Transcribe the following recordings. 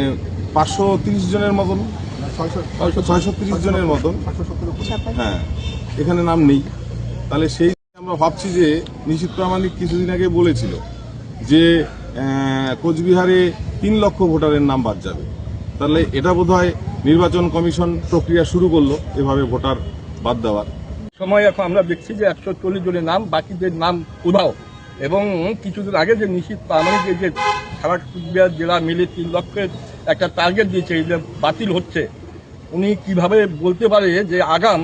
মানে পাঁচশো তিরিশ জনের মতন। ছয়শো তিরিশ জনের মতন। হ্যাঁ এখানে নাম নেই। তাহলে সেই আমরা ভাবছি যে নিশীত প্রামাণিক কিছুদিন আগে বলেছিল যে কোচবিহারে তিন লক্ষ ভোটারের নাম বাদ যাবে। তাহলে এটা বোধহয় নির্বাচন কমিশন প্রক্রিয়া শুরু করল এভাবে ভোটার বাদ দেওয়ার। সময় এখন আমরা দেখছি যে একশো চল্লিশ জনের নাম বাকিদের নাম উধাও। এবং কিছুদিন আগে যে নিশ্চিত প্রামাণিক এই যে সারা কুচবিহার জেলা মিলে তিন লক্ষের একটা টার্গেট দিয়েছে, এই যে বাতিল হচ্ছে। উনি কীভাবে বলতে পারে যে আগাম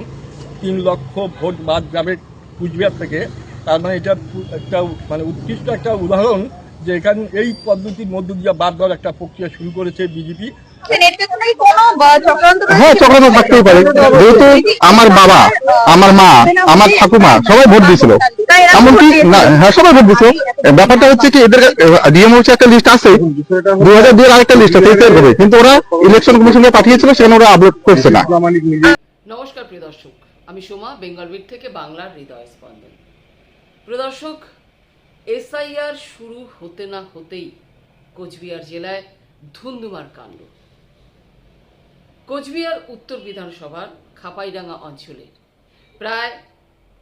তিন লক্ষ ভোট বাদ যাবে কুচবিহার থেকে, তার মানে এটা একটা মানে উৎকৃষ্ট একটা উদাহরণ যে এখানে এই পদ্ধতির মধ্য দিয়ে বাদ দেওয়ার একটা প্রক্রিয়া শুরু করেছে বিজেপি। হ্যাঁ চক্রান্ত থাকতেই পারে। যেহেতু আমার বাবা আমার মা আমার ঠাকুমা সবাই ভোট দিয়েছিল। এমনকি না হ্যাঁ সবাই ভোট দিয়েছে। ব্যাপারটা হচ্ছে কি এদের ডিএম হচ্ছে একটা লিস্ট আছে। দু হাজার দুই আরেকটা লিস্ট আছে হবে কিন্তু ওরা ইলেকশন কমিশনকে পাঠিয়েছিল সেখানে ওরা আপলোড করছে না। নমস্কার প্রিয় দর্শক। আমি সোমা বেঙ্গল বিট থেকে বাংলার হৃদয় স্পন্দন। প্রিয় দর্শক এসআইআর শুরু হতে না হতেই কোচবিহার জেলায় ধুন্ধুমার কাণ্ড। কোচবিহার উত্তর বিধানসভার খাপাইডাঙ্গা অঞ্চলের প্রায়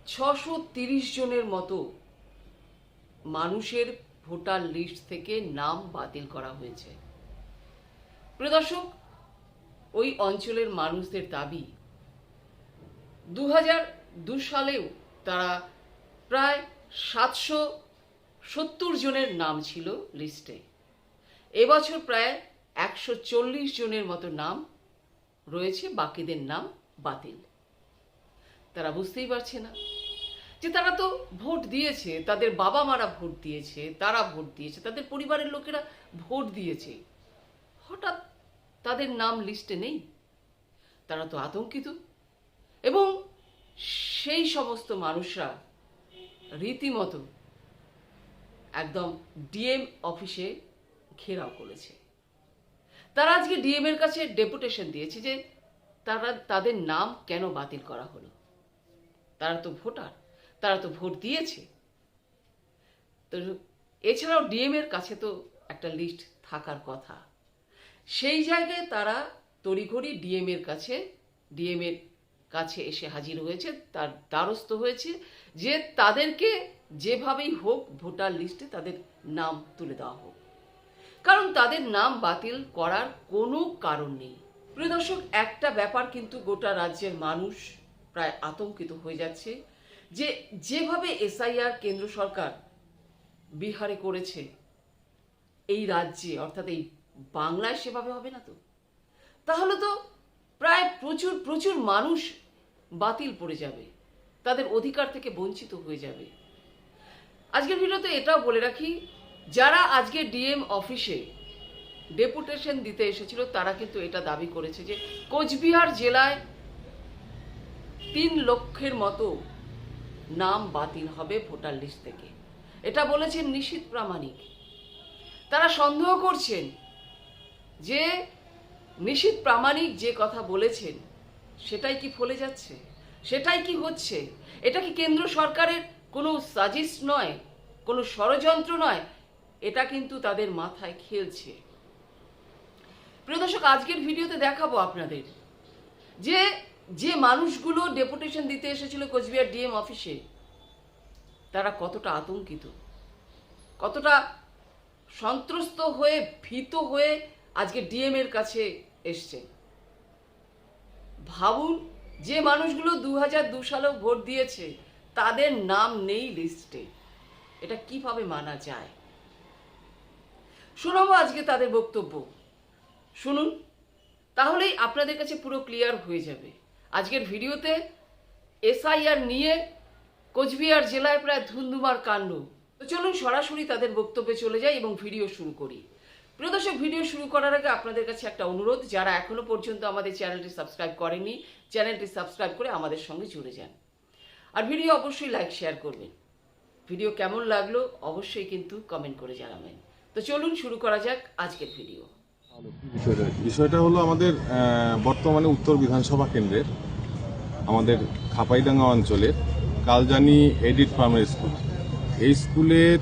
ছশো তিরিশ জনের মতো মানুষের ভোটার লিস্ট থেকে নাম বাতিল করা হয়েছে। প্রদর্শক ওই অঞ্চলের মানুষদের দাবি দু দু সালেও তারা প্রায় সাতশো সত্তর জনের নাম ছিল লিস্টে। এবছর প্রায় একশো চল্লিশ জনের মতো নাম রয়েছে, বাকিদের নাম বাতিল। তারা বুঝতেই পারছে না যে তারা তো ভোট দিয়েছে, তাদের বাবা মারা ভোট দিয়েছে, তারা ভোট দিয়েছে, তাদের পরিবারের লোকেরা ভোট দিয়েছে। হঠাৎ তাদের নাম লিস্টে নেই। তারা তো আতঙ্কিত। এবং সেই সমস্ত মানুষরা রীতিমতো একদম ডিএম অফিসে ঘেরাও করেছে। তারা আজকে ডিএম এর কাছে ডেপুটেশন দিয়েছে যে তারা, তাদের নাম কেন বাতিল করা হলো? তারা তো ভোটার, তারা তো ভোট দিয়েছে। তো এছাড়াও ডিএম এর কাছে তো একটা লিস্ট থাকার কথা। সেই জায়গায় তারা তড়িঘড়ি ডিএম এর কাছে ডিএম এর কাছে এসে হাজির হয়েছে, তার দ্বারস্থ হয়েছে যে তাদেরকে যেভাবেই হোক ভোটার লিস্টে তাদের নাম তুলে দেওয়া হোক। কারণ তাদের নাম বাতিল করার কোনো কারণ নেই। প্রিয় দর্শক, একটা ব্যাপার কিন্তু গোটা রাজ্যের মানুষ প্রায় আতঙ্কিত হয়ে যাচ্ছে যে যেভাবে এসআইআর কেন্দ্র সরকার বিহারে করেছে, এই রাজ্যে, অর্থাৎ এই বাংলায় সেভাবে হবে না তো? তাহলে তো প্রায় প্রচুর প্রচুর মানুষ বাতিল পড়ে যাবে। তাদের অধিকার থেকে বঞ্চিত হয়ে যাবে। আজকের ভিডিওতে এটাও বলে রাখি যারা আজকে ডিএম অফিসে ডেপুটেশন দিতে এসেছিল, তারা কিন্তু এটা দাবি করেছে যে কোচবিহার জেলায় তিন লক্ষের মতো নাম বাতিল হবে ভোটার লিস্ট থেকে। এটা বলেছেন নিশীত প্রামাণিক। তারা সন্দেহ করছেন যে নিশীত প্রামাণিক যে কথা বলেছেন, সেটাই কি ফলে যাচ্ছে? সেটাই কি হচ্ছে? এটা কি কেন্দ্র সরকারের কোনো সাজিশ নয়, কোনো ষড়যন্ত্র নয়? এটা কিন্তু তাদের মাথায় খেলছে। প্রিয় দর্শক, আজকের ভিডিওতে দেখাবো আপনাদের যে যে মানুষগুলো ডেপুটেশন দিতে এসেছিল কোচবিহার ডিএম অফিসে তারা কতটা আতঙ্কিত, কতটা সন্ত্রস্ত হয়ে, ভীত হয়ে আজকে ডিএম এর কাছে এসছে। ভাবুন, যে মানুষগুলো দু হাজার দু সালেও ভোট দিয়েছে, তাদের নাম নেই লিস্টে এটা কীভাবে মানা যায়? শোনাবো আজকে তাদের বক্তব্য। শুনুন, তাহলেই আপনাদের কাছে পুরো ক্লিয়ার হয়ে যাবে। আজকের ভিডিওতে এসআইআর নিয়ে কোচবিহার জেলায় প্রায় ধুন্ধুমার কাণ্ড। তো চলুন সরাসরি তাদের বক্তব্যে চলে যাই এবং ভিডিও শুরু করি। প্রদর্শক ভিডিও শুরু করার আগে আপনাদের কাছে একটা অনুরোধ, যারা এখনও পর্যন্ত আমাদের চ্যানেলটি সাবস্ক্রাইব করেনি, চ্যানেলটি সাবস্ক্রাইব করে আমাদের সঙ্গে জুড়ে যান। আর ভিডিও অবশ্যই লাইক, শেয়ার করবেন। ভিডিও কেমন লাগল অবশ্যই কিন্তু কমেন্ট করে জানাবেন। তো চলুন শুরু করা যাক আজকের ভিডিও। বিষয়টা হলো আমাদের বর্তমানে উত্তর বিধানসভা কেন্দ্রের, আমাদের খাপাইডাঙ্গা অঞ্চলের কালজানি এডিট ফার্মের স্কুল। এই স্কুলের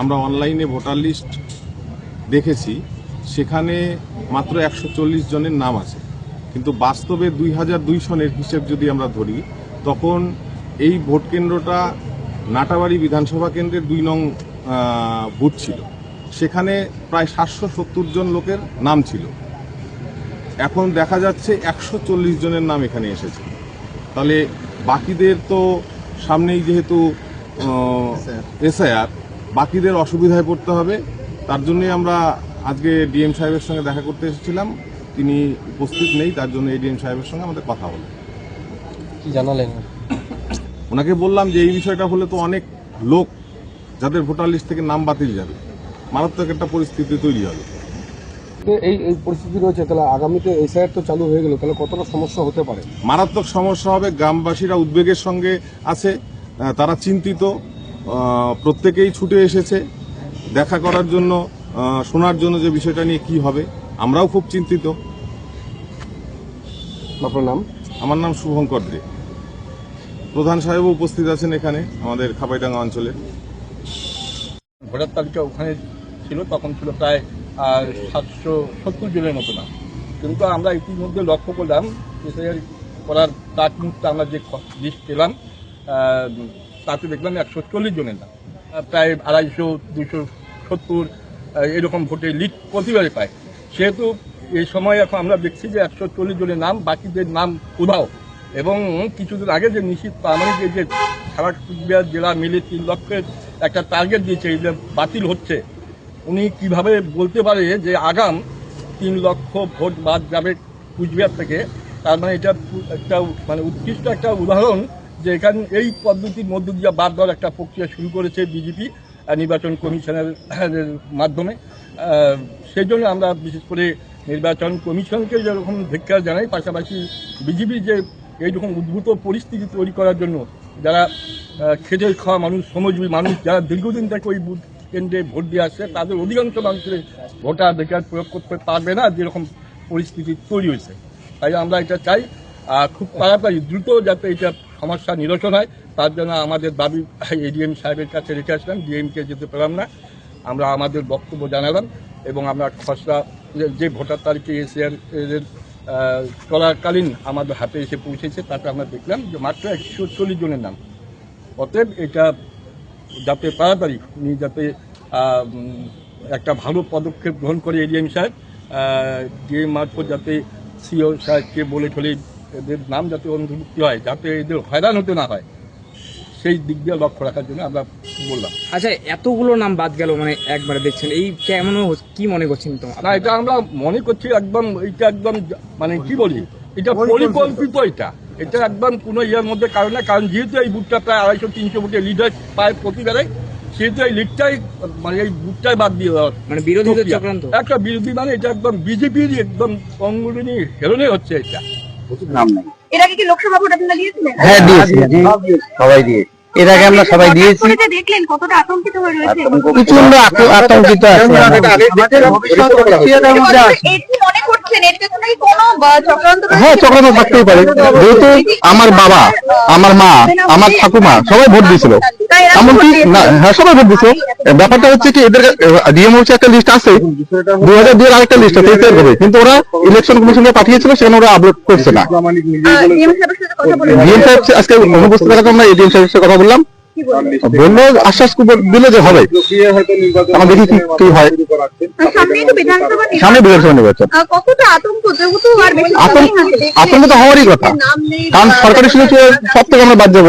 আমরা অনলাইনে ভোটার লিস্ট দেখেছি, সেখানে মাত্র একশো চল্লিশ জনের নাম আছে। কিন্তু বাস্তবে দুই হাজার দুই সনের হিসেব যদি আমরা ধরি, তখন এই ভোট কেন্দ্রটা নাটাবাড়ি বিধানসভা কেন্দ্রের দুই নং বুথ ছিল। সেখানে প্রায় সাতশো সত্তর জন লোকের নাম ছিল। এখন দেখা যাচ্ছে একশো চল্লিশ জনের নাম এখানে এসেছে। তাহলে বাকিদের তো সামনেই যেহেতু এসআইআর। বাকিদের অসুবিধায় পড়তে হবে। তার জন্যই আমরা আজকে ডিএম সাহেবের সঙ্গে দেখা করতে এসেছিলাম। তিনি উপস্থিত নেই তার জন্য এডিএম সাহেবের সঙ্গে আমাদের কথা হলো। কি জানালেন? ওনাকে বললাম যে এই বিষয়টা হলে তো অনেক লোক যাদের ভোটার লিস্ট থেকে নাম বাতিল যাবে। মারাত্মক একটা পরিস্থিতি তৈরি হবে। তো এই এই পরিস্থিতি রয়েছে তাহলে আগামীতে এসআইআর তো চালু হয়ে গেল তাহলে কতটা সমস্যা হতে পারে? মারাত্মক সমস্যা হবে গ্রামবাসীরা উদ্বেগের সঙ্গে আছে তারা চিন্তিত প্রত্যেকেই ছুটে এসেছে। দেখা করার জন্য শোনার জন্য যে বিষয়টা নিয়ে কি হবে আমরাও খুব চিন্তিত। আপনার নাম? আমার নাম শুভঙ্কর দে। প্রধান সাহেবও উপস্থিত আছেন এখানে আমাদের খাপাইডাঙ্গা অঞ্চলে। ভোটার তালিকা ওখানে ছিল তখন ছিল প্রায় সাতশো সত্তর জনের মতো না। কিন্তু আমরা ইতিমধ্যে লক্ষ্য করলাম এসআইআর করার তার মুহূর্তে আমরা যে লিস্ট পেলাম তাতে দেখলাম একশো চল্লিশ জনের আহ, প্রায় আড়াইশো দুশো সত্তর এরকম ভোটে লিড প্রতিবারে পায়। সেহেতু এই সময় এখন আমরা দেখছি যে একশো চল্লিশ জনের নাম বাকিদের নাম উধাও। এবং কিছুদিন আগে যে নিশ্চিত প্রামাণিক যে সারা কুচবিহার জেলা মিলে তিন লক্ষের একটা টার্গেট দিয়েছে এই যে বাতিল হচ্ছে উনি কীভাবে বলতে পারে যে আগাম তিন লক্ষ ভোট বাদ যাবে কুচবিহার থেকে, তার মানে এটা একটা মানে উৎকৃষ্ট একটা উদাহরণ যে এখানে এই পদ্ধতির মধ্য দিয়ে বাদ দেওয়ার একটা প্রক্রিয়া শুরু করেছে বিজেপি নির্বাচন কমিশনের মাধ্যমে। সেই জন্য আমরা বিশেষ করে নির্বাচন কমিশনকে যেরকম ধিক্কার জানাই, পাশাপাশি বিজেপি যে এইরকম উদ্ভূত পরিস্থিতি তৈরি করার জন্য যারা খেটে খাওয়া মানুষ, শ্রমজীবী মানুষ, যারা দীর্ঘদিন থেকে ওই কেন্দ্রে ভোট দিয়ে আসছে, তাদের অধিকাংশ মানুষের ভোটাধিকার প্রয়োগ করতে পারবে না, যেরকম পরিস্থিতি তৈরি হয়েছে। তাই আমরা এটা চাই খুব তাড়াতাড়ি, দ্রুত যাতে এটা সমস্যা নিরসন হয়, তার জন্য আমাদের দাবি এডিএম সাহেবের কাছে রেখে আসলাম, ডিএমকে যেতে পেলাম না। আমরা আমাদের বক্তব্য জানালাম, এবং আমরা খসড়া, যে- ভোটার তালিকা এসিআর চলাকালীন আমাদের হাতে এসে পৌঁছেছে, তাতে আমরা দেখলাম যে মাত্র একশো চল্লিশ জনের নাম। অতএব এটা যাতে তাড়াতাড়ি উনি যাতে আহ, একটা ভালো পদক্ষেপ গ্রহণ করে এডিএম সাহেব ডিএম মারফত যাতে সিও সাহেবকে বলে ঠলে এদের নাম যাতে অন্তর্ভুক্তি হয় যাতে এদের হয়রান হতে না হয় সেই দিক দিয়ে লক্ষ্য রাখার জন্য আমরা বললাম। আচ্ছা এতগুলো নাম বাদ গেল মানে একবারে দেখছেন এই কেমন কি মনে করছেন তো? না এটা আমরা মনে করছি একদম এটা একদম মানে কি বলি এটা পরিকল্পিত এটা। এটা একদম কোনো ইয়ের মধ্যে কারণ না কারণ যেহেতু এই বুথটা প্রায় আড়াইশো তিনশো বুথে লিডার পায় প্রতিবারে সেহেতু এই লিডটাই মানে এই বুথটাই বাদ দিয়ে দেওয়া মানে। চক্রান্ত? একটা বিরোধী মানে এটা একদম বিজেপির একদম অঙ্গুলিনী হেরনে হচ্ছে এটা। এর আগে কি লোকসভা ভোট আপনারা দিয়েছিলেন? হ্যাঁ দিয়েছি। সবাই দিয়ে। এর আগে আমরা সবাই দিয়েছি। দেখলেন? কতটা আতঙ্কিত হয়ে রয়েছে? আতঙ্কিত আছি। হ্যাঁ চক্রান্ত থাকতেই পারে। যেহেতু আমার বাবা আমার মা আমার ঠাকুমা সবাই ভোট দিয়েছিল। এমনকি ভোট দিয়েছে। না হ্যাঁ সবাই ভোট দিয়েছিল। ব্যাপারটা হচ্ছে কি এদের ডিএম হচ্ছে একটা লিস্ট আছে। দু হাজার দুই আরেকটা লিস্ট আছে হবে কিন্তু ওরা ইলেকশন পাঠিয়েছিল সেখানে ওরা আপলোড করছে না। আহ, ডিএম কথা সাহেব আজকে অনুপস্থিত থাকার জন্য এডিএম সাহেবের সাথে কথা বললাম। বলল আশ্বাস দিল যে হবে। আমরা দেখি কি কি হয়। তো সামনে বিধানসভা নির্বাচন আতঙ্ক? হওয়ারই কথা। কারণ সরকারি সব থেকে আমরা বাদ যাব।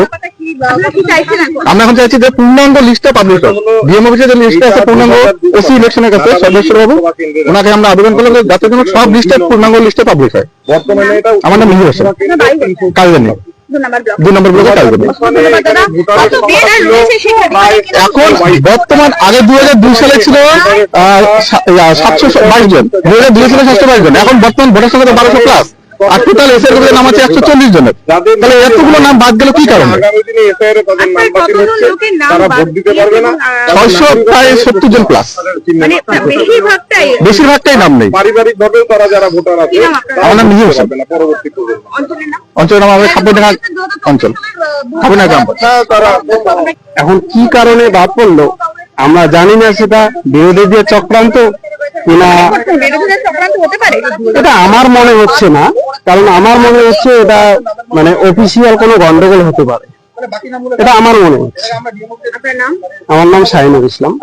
আমরা এখন চাইছি যে পূর্ণাঙ্গ লিস্টটা পাবলিশ হোক। ডিএম অফিসে যে লিস্টটা আছে পূর্ণাঙ্গ ওসি ইলেকশনের কাছে সদস্য বাবু ওনাকে আমরা আবেদন করলাম যাতে সব লিস্টে পূর্ণাঙ্গ লিস্টে পাবলিশ হয়। আমার নাম মিহির হোসেন। আপনার বাড়ি আর রয়েছে সেখানে এখন বর্তমান আগে দুই হাজার দুই সালে ছিল সাতশো বাইশ জন। দুই হাজার দুই সালে সাতশো বাইশ জন। এখন বর্তমান ভোটার সংখ্যা বারোশো প্লাস আর টোটাল এসের মধ্যে নাম আছে একশো চল্লিশ জনের। তাহলে এতগুলো নাম বাদ গেল কি কারণে? ছয়শো প্রায় সত্তর জন প্লাস মানে বেশিরভাগটাই বেশিরভাগটাই নাম নেই। পারিবারিক ভাবেও তারা যারা ভোটার আছে আমার নাম হোসেন। পরবর্তী অঞ্চলের নাম আমাদের খাপ্পডাঙ্গা অঞ্চল। খাপ্পডাঙ্গা গ্রাম। এখন কি কারণে বাদ পড়ল? আমরা জানি না সেটা চক্রান্ত কিনা চক্রান্ত এটা আমার মনে হচ্ছে না কারণ আমার মনে হচ্ছে এটা মানে অফিসিয়াল কোনো গন্ডগোল হতে পারে। এটা আমার মনে হচ্ছে। আমার নাম শাহিনুর ইসলাম।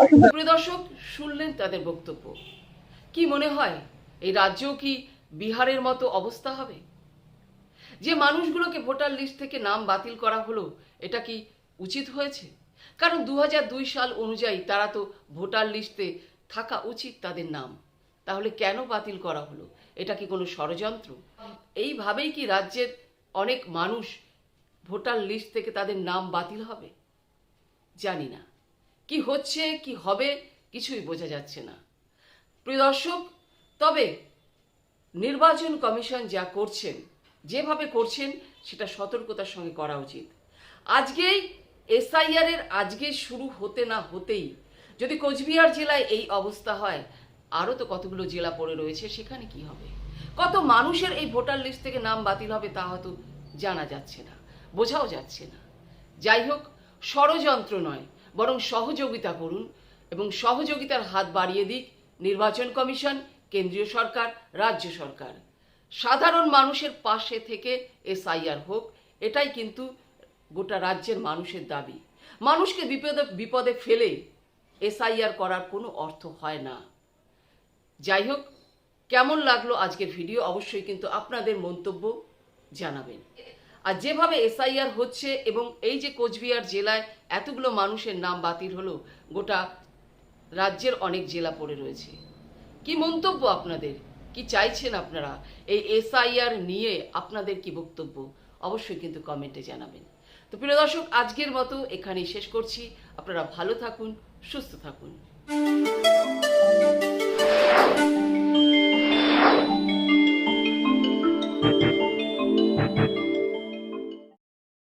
দর্শক শুনলেন তাদের বক্তব্য। কি মনে হয় এই রাজ্যেও কি বিহারের মতো অবস্থা হবে? যে মানুষগুলোকে ভোটার লিস্ট থেকে নাম বাতিল করা হলো, এটা কি উচিত হয়েছে? কারণ দু হাজার দুই সাল অনুযায়ী তারা তো ভোটার লিস্টে থাকা উচিত তাদের নাম। তাহলে কেন বাতিল করা হলো? এটা কি কোনো ষড়যন্ত্র? এইভাবেই কি রাজ্যের অনেক মানুষ ভোটার লিস্ট থেকে তাদের নাম বাতিল হবে? জানি না। কি হচ্ছে, কি হবে, কিছুই বোঝা যাচ্ছে না। প্রিয় দর্শক, তবে নির্বাচন কমিশন যা করছেন যেভাবে করছেন, সেটা সতর্কতার সঙ্গে করা উচিত। আজকেই এসআইআর এর আজকে শুরু হতে না হতেই যদি কোচবিহার জেলায় এই অবস্থা হয়, আরও তো কতগুলো জেলা পড়ে রয়েছে, সেখানে কি হবে? কত মানুষের এই ভোটার লিস্ট থেকে নাম বাতিল হবে তা হয়তো জানা যাচ্ছে না, বোঝাও যাচ্ছে না। যাই হোক, ষড়যন্ত্র নয়, বরং সহযোগিতা করুন এবং সহযোগিতার হাত বাড়িয়ে দিক নির্বাচন কমিশন, কেন্দ্রীয় সরকার, রাজ্য সরকার। সাধারণ মানুষের পাশে থেকে এসআইআর হোক, এটাই কিন্তু গোটা রাজ্যের মানুষের দাবি। মানুষকে বিপদে বিপদে ফেলে এসআইআর করার কোনো অর্থ হয় না। যাই হোক, কেমন লাগল আজকের ভিডিও অবশ্যই কিন্তু আপনাদের মন্তব্য জানাবেন। আর যেভাবে এসআইআর হচ্ছে এবং এই যে কোচবিহার জেলায় এতগুলো মানুষের নাম বাতিল হলো, গোটা রাজ্যের অনেক জেলা পড়ে রয়েছে। কি মন্তব্য আপনাদের? কি চাইছেন আপনারা? এই এসআইআর নিয়ে আপনাদের কি বক্তব্য? অবশ্যই কিন্তু কমেন্টে জানাবেন। তো প্রিয় দর্শক, আজকের মতো এখানেই শেষ করছি। আপনারা ভালো থাকুন, সুস্থ থাকুন।